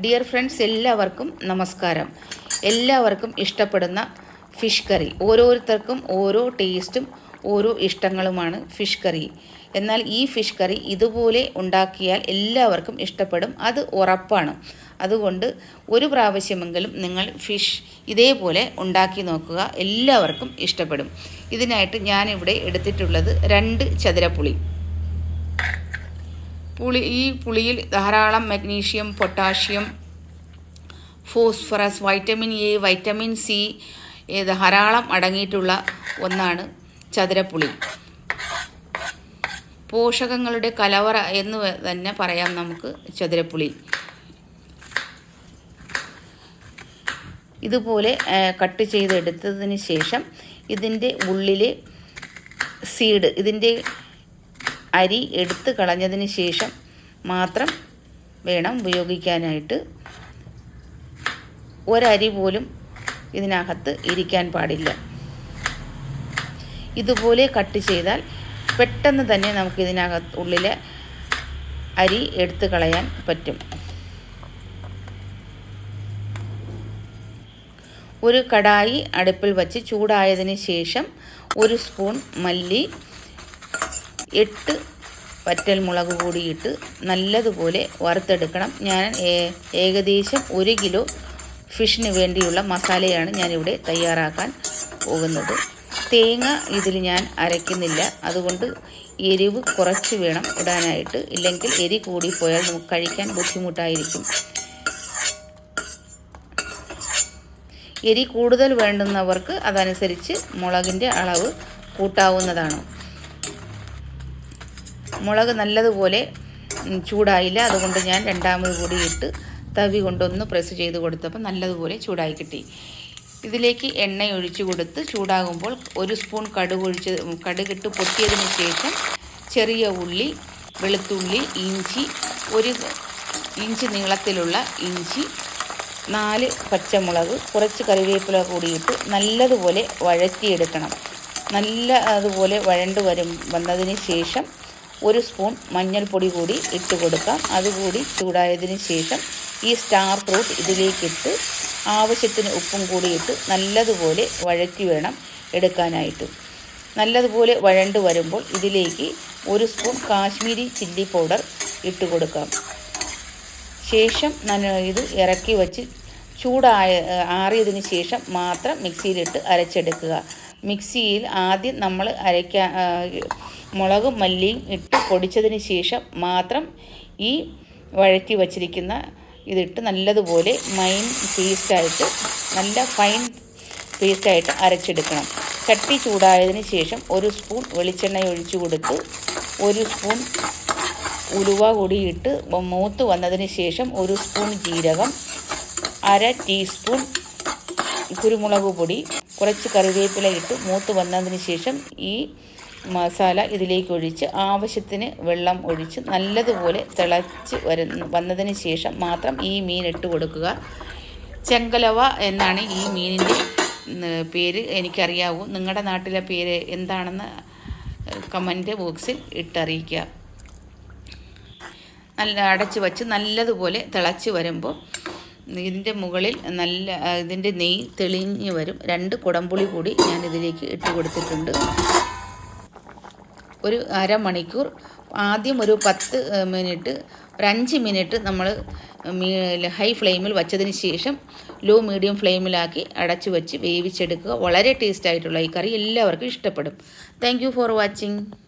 Dear friends എല്ലാവർക്കും നമസ്കാരം. എല്ലാവർക്കും ഇഷ്ടപ്പെടുന്ന ഫിഷ് കറി ഓരോരുത്തർക്കും ഓരോ ടേസ്റ്റും ഓരോ ഇഷ്ടങ്ങളുമാണ് ഫിഷ് കറി എന്നാൽ ഈ ഫിഷ് കറി ഇതുപോലെ ഉണ്ടാക്കിയാൽ എല്ലാവർക്കും ഇഷ്ടപ്പെടും. അത് ഉറപ്പാണ്. അതുകൊണ്ട് ഒരു പ്രാവശ്യമെങ്കിലും നിങ്ങൾ ഫിഷ് ഇതേപോലെ ഉണ്ടാക്കി നോക്കുക. എല്ലാവർക്കും ഇഷ്ടപ്പെടും. ഇതിനായിട്ട് ഞാനിവിടെ എടുത്തിട്ടുള്ളത് രണ്ട് ചതുരപ്പുളി. പുളി ഈ പുളിയിൽ ധാരാളം magnesium potassium phosphorus vitamin A vitamin C ധാരാളം അടങ്ങിയിട്ടുള്ള ഒന്നാണ് ചതുരപ്പുളി. പോഷകങ്ങളുടെ കലവറ എന്ന് തന്നെ പറയാം നമുക്ക് ചതുരപ്പുളി. ഇതുപോലെ കട്ട് ചെയ്തെടുത്തതിന് ശേഷം ഇതിന്റെ ഉള്ളിൽ സീഡ് ഇതിന്റെ അരി എടുത്ത് കളഞ്ഞതിന് ശേഷം മാത്രം വേണം ഉപയോഗിക്കാനായിട്ട്. ഒരരി പോലും ഇതിനകത്ത് ഇരിക്കാൻ പാടില്ല. ഇതുപോലെ കട്ട് ചെയ്താൽ പെട്ടെന്ന് തന്നെ നമുക്ക് ഇതിനകത്ത് ഉള്ളിലെ അരി എടുത്ത് കളയാൻ പറ്റും. ഒരു കടായി അടുപ്പിൽ വച്ച് ചൂടായതിന് ശേഷം ഒരു സ്പൂൺ മല്ലി എട്ട് വറ്റൽ മുളക് കൂടിയിട്ട് നല്ലതുപോലെ വറുത്തെടുക്കണം. ഞാൻ ഏകദേശം ഒരു കിലോ ഫിഷിന് വേണ്ടിയുള്ള മസാലയാണ് ഞാനിവിടെ തയ്യാറാക്കാൻ പോകുന്നത്. തേങ്ങ ഇതിൽ ഞാൻ അരയ്ക്കുന്നില്ല. അതുകൊണ്ട് എരിവ് കുറച്ച് വേണം ഇടാനായിട്ട്. ഇല്ലെങ്കിൽ എരി കൂടിപ്പോയാൽ നമുക്ക് കഴിക്കാൻ ബുദ്ധിമുട്ടായിരിക്കും. എരി കൂടുതൽ വേണ്ടുന്നവർക്ക് അതനുസരിച്ച് മുളകിന്റെ അളവ് കൂട്ടാവുന്നതാണ്. മുളക് നല്ലതുപോലെ ചൂടായില്ല. അതുകൊണ്ട് ഞാൻ രണ്ടാമത് കൂടി ഇട്ട് തവി കൊണ്ടൊന്ന് പ്രസ് ചെയ്ത് കൊടുത്തപ്പോൾ നല്ലതുപോലെ ചൂടായി കിട്ടി. ഇതിലേക്ക് എണ്ണ ഒഴിച്ചു കൊടുത്ത് ചൂടാകുമ്പോൾ ഒരു സ്പൂൺ കടുക് ഒഴിച്ച് കടുകിട്ട് പൊട്ടിയതിന് ശേഷം ചെറിയ ഉള്ളി വെളുത്തുള്ളി ഇഞ്ചി ഒരു ഇഞ്ചി നീളത്തിലുള്ള ഇഞ്ചി നാല് പച്ചമുളക് കുറച്ച് കറിവേപ്പില കൂടിയിട്ട് നല്ലതുപോലെ വഴറ്റിയെടുക്കണം. നല്ല അതുപോലെ വഴണ്ട് വരും വന്നതിന് ശേഷം ഒരു സ്പൂൺ മഞ്ഞൾപ്പൊടി കൂടി ഇട്ട് കൊടുക്കാം. അതുകൂടി ചൂടായതിന് ശേഷം ഈ സ്റ്റാർ ഫ്രൂട്ട് ഇതിലേക്കിട്ട് ആവശ്യത്തിന് ഉപ്പും കൂടി ഇട്ട് നല്ലതുപോലെ വഴറ്റി വേണം എടുക്കാനായിട്ട്. നല്ലതുപോലെ വഴണ്ട് വരുമ്പോൾ ഇതിലേക്ക് ഒരു സ്പൂൺ കാശ്മീരി ചില്ലി പൗഡർ ഇട്ട് കൊടുക്കാം. ശേഷം ഇത് ഇറക്കി വച്ച് ചൂടായ ആറിയതിന് ശേഷം മാത്രം മിക്സിയിലിട്ട് അരച്ചെടുക്കുക. മിക്സിയിൽ ആദ്യം നമ്മൾ അരയ്ക്കാൻ മുളകും മല്ലിയും ഇട്ട് പൊടിച്ചതിന് ശേഷം മാത്രം ഈ വഴറ്റി വച്ചിരിക്കുന്ന ഇതിട്ട് നല്ലതുപോലെ മൈൻ പേസ്റ്റായിട്ട് നല്ല ഫൈൻ പേസ്റ്റായിട്ട് അരച്ചെടുക്കണം. ചട്ടി ചൂടായതിന് ശേഷം ഒരു സ്പൂൺ വെളിച്ചെണ്ണ ഒഴിച്ചു കൊടുത്ത് ഒരു സ്പൂൺ ഉലുവ കൂടിയിട്ട് മൂത്ത് വന്നതിന് ശേഷം ഒരു സ്പൂൺ ജീരകം അര ടീസ്പൂൺ കുരുമുളക് പൊടി കുറച്ച് കറിവേപ്പില ഇട്ട് മൂത്ത് വന്നതിന് ശേഷം ഈ മസാല ഇതിലേക്ക് ഒഴിച്ച് ആവശ്യത്തിന് വെള്ളം ഒഴിച്ച് നല്ലതുപോലെ തിളച്ച് വരുന്ന വന്നതിന് ശേഷം മാത്രം ഈ മീൻ ഇട്ട് കൊടുക്കുക. ചെങ്കലവ എന്നാണ് ഈ മീനിന്റെ പേര് എനിക്കറിയാവൂ. നിങ്ങളുടെ നാട്ടിലെ പേര് എന്താണെന്ന് കമന്റ് ബോക്സിൽ ഇട്ടറിയിക്കുക. നല്ല അടച്ച് വച്ച് നല്ലതുപോലെ തിളച്ച് വരുമ്പോൾ ഇതിന്റെ മുകളിൽ നല്ല ഇതിന്റെ നെയ്യ് തെളിഞ്ഞ് വരും. രണ്ട് കുടംപുളി കൂടി ഞാൻ ഇതിലേക്ക് ഇട്ട് കൊടുത്തിട്ടുണ്ട്. ഒരു അരമണിക്കൂർ. ആദ്യം ഒരു പത്ത് മിനിറ്റ് ഒരു അഞ്ച് മിനിറ്റ് നമ്മൾ ഹൈ ഫ്ലെയിമിൽ വച്ചതിന് ശേഷം ലോ മീഡിയം ഫ്ലെയിമിലാക്കി അടച്ചു വെച്ച് വേവിച്ചെടുക്കുക. വളരെ ടേസ്റ്റ് ആയിട്ടുള്ള ഈ കറി എല്ലാവർക്കും ഇഷ്ടപ്പെടും. Thank for watching.